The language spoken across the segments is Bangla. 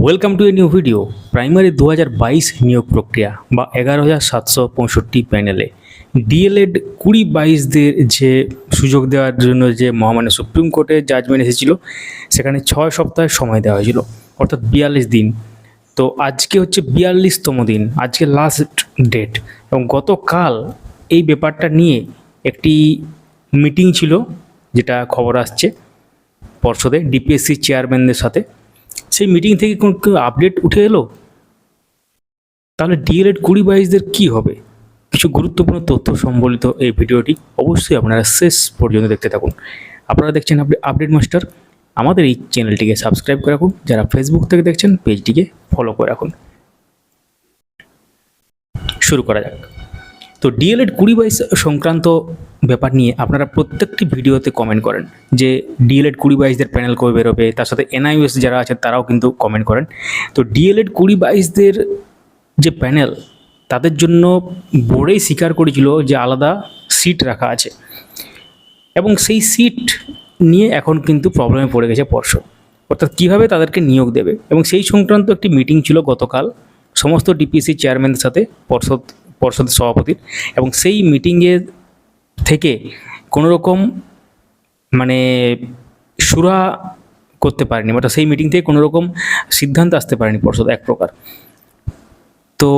Welcome to a new video primary দু হাজার বাইশ নিয়োগ প্রক্রিয়া বা এগারো হাজার সাতশো পঁয়ষট্টি প্যানেলে ডিএলএড কুড়ি বাইশদের যে সুযোগ দেওয়ার জন্য যে মহামান্য সুপ্রিম কোর্টে জাজমেন্ট এসেছিল, সেখানে ছয় সপ্তাহের সময় দেওয়া হয়েছিল, অর্থাৎ বিয়াল্লিশ দিন। তো আজকে হচ্ছে বিয়াল্লিশতম দিন, আজকে লাস্ট ডেট এবং গতকাল এই ব্যাপারটা নিয়ে একটি মিটিং ছিল, যেটা খবর আসছে পর্ষদে ডিপিএসসি চেয়ারম্যানদের সাথে। সেই মিটিং থেকে কোনো আপডেট উঠে এলো? তাহলে ডিএলএড কুড়ি বাইশদের কী হবে? কিছু গুরুত্বপূর্ণ তথ্য সম্বলিত এই ভিডিওটি অবশ্যই আপনারা শেষ পর্যন্ত দেখতে থাকুন। আপনারা দেখছেন আপনি আপডেট মাস্টার আমাদের এই চ্যানেলটিকে সাবস্ক্রাইব করে রাখুন। যারা ফেসবুক থেকে দেখছেন পেজটিকে ফলো করে রাখুন। শুরু করা যাক। তো ডিএলএড কুড়ি বাইশ সংক্রান্ত ব্যাপার নিয়ে আপনারা প্রত্যেকটি ভিডিওতে কমেন্ট করেন যে ডিএলএড কুড়ি বাইশদের প্যানেল কবে বেরোবে, তার সাথে এনআইএস যারা আছে তারাও কিন্তু কমেন্ট করেন। তো ডিএলএড কুড়ি বাইশদের যে প্যানেল তাদের জন্য বোর্ডেই স্বীকার করেছিল যে আলাদা সিট রাখা আছে। এবং সেই সিট নিয়ে এখন কিন্তু প্রবলেমে পড়ে গেছে পর্ষদ। অর্থাৎ কীভাবে তাদেরকে নিয়োগ দেবে? এবং সেই সংক্রান্ত একটি মিটিং ছিল গতকাল। সমস্ত ডিপিসি চেয়ারম্যানদের সাথে পর্ষদ পর্ষদের সভাপতির এবং সেই মিটিংয়ে থেকে কোনো রকম মানে সুরা করতে পারেনি, অর্থাৎ সেই মিটিং থেকে কোনো রকম সিদ্ধান্ত আসতে পারেনি পর্ষদ এক প্রকার। তো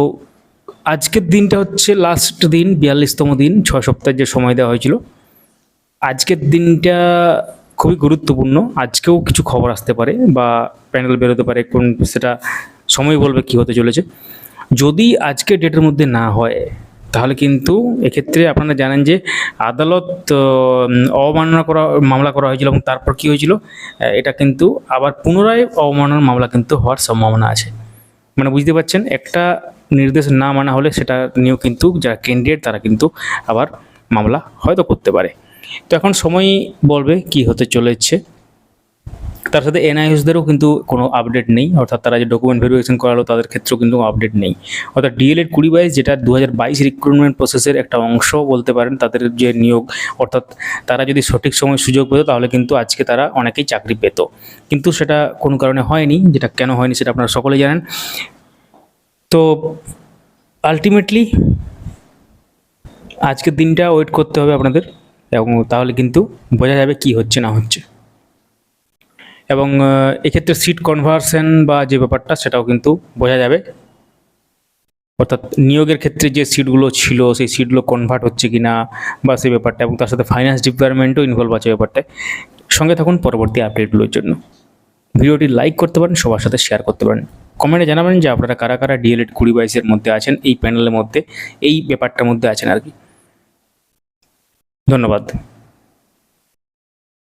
আজকের দিনটা হচ্ছে লাস্ট দিন, বিয়াল্লিশতম দিন, ছয় সপ্তাহের যে সময় দেওয়া হয়েছিল। আজকের দিনটা খুবই গুরুত্বপূর্ণ। আজকেও কিছু খবর আসতে পারে বা প্যানেল বেরোতে পারে, কোন সেটা সময় বলবে কী হতে চলেছে। যদি আজকে ডেটের মধ্যে না হয়, তাহলে কিন্তু এক্ষেত্রে আপনারা জানেন যে আদালত অবমাননা করা, মামলা করা হয়েছিল এবং তারপর কী হয়েছিল? এটা কিন্তু আবার পুনরায় অবমাননার মামলা কিন্তু হওয়ার সম্ভাবনা আছে। মানে বুঝতে পারছেন? একটা নির্দেশ না মানা হলে সেটা নিয়েও কিন্তু যারা ক্যান্ডিডেট তারা কিন্তু আবার মামলা হয়তো করতে পারে। তো এখন সময় বলবে কি হতে চলেছে। তার সাথে এনআইএসদেরও কিন্তু কোনো আপডেট নেই, অর্থাৎ তারা যে ডকুমেন্ট ভেরিফিকেশন করালো তাদের ক্ষেত্রেও কিন্তু আপডেট নেই। অর্থাৎ ডিএলএড কুড়ি বাইশ, যেটা দু হাজার বাইশ রিক্রুটমেন্ট প্রসেসের একটা অংশ বলতে পারেন, তাদের যে নিয়োগ, অর্থাৎ তারা যদি সঠিক সময় সুযোগ পেত, তাহলে কিন্তু আজকে তারা অনেকেই চাকরি পেত। কিন্তু সেটা কোনো কারণে হয়নি, যেটা কেন হয়নি সেটা আপনারা সকলেই জানেন। তো আলটিমেটলি আজকের দিনটা ওয়েট করতে হবে আপনাদের, এবং তাহলে কিন্তু বোঝা যাবে কি হচ্ছে, না হচ্ছে। এবং এক্ষেত্রে সিট কনভার্সন বা যে ব্যাপারটা সেটাও কিন্তু বোঝা যাবে। অর্থাৎ নিয়োগের ক্ষেত্রে যে সিটগুলো ছিল, সেই সিটগুলো কনভার্ট হচ্ছে কি না বা সেই ব্যাপারটা এবং তার সাথে ফাইন্যান্স ডিপার্টমেন্টও ইনভলভ আছে ব্যাপারটায়। সঙ্গে থাকুন পরবর্তী আপডেটগুলোর জন্য। ভিডিওটি লাইক করতে পারেন, সবার সাথে শেয়ার করতে পারেন। কমেন্টে জানাবেন যে আপনারা কারা কারা ডিএলএড কুড়ি বাইশের মধ্যে আছেন, এই প্যানেলের মধ্যে, এই ব্যাপারটার মধ্যে আছেন আর কি। ধন্যবাদ।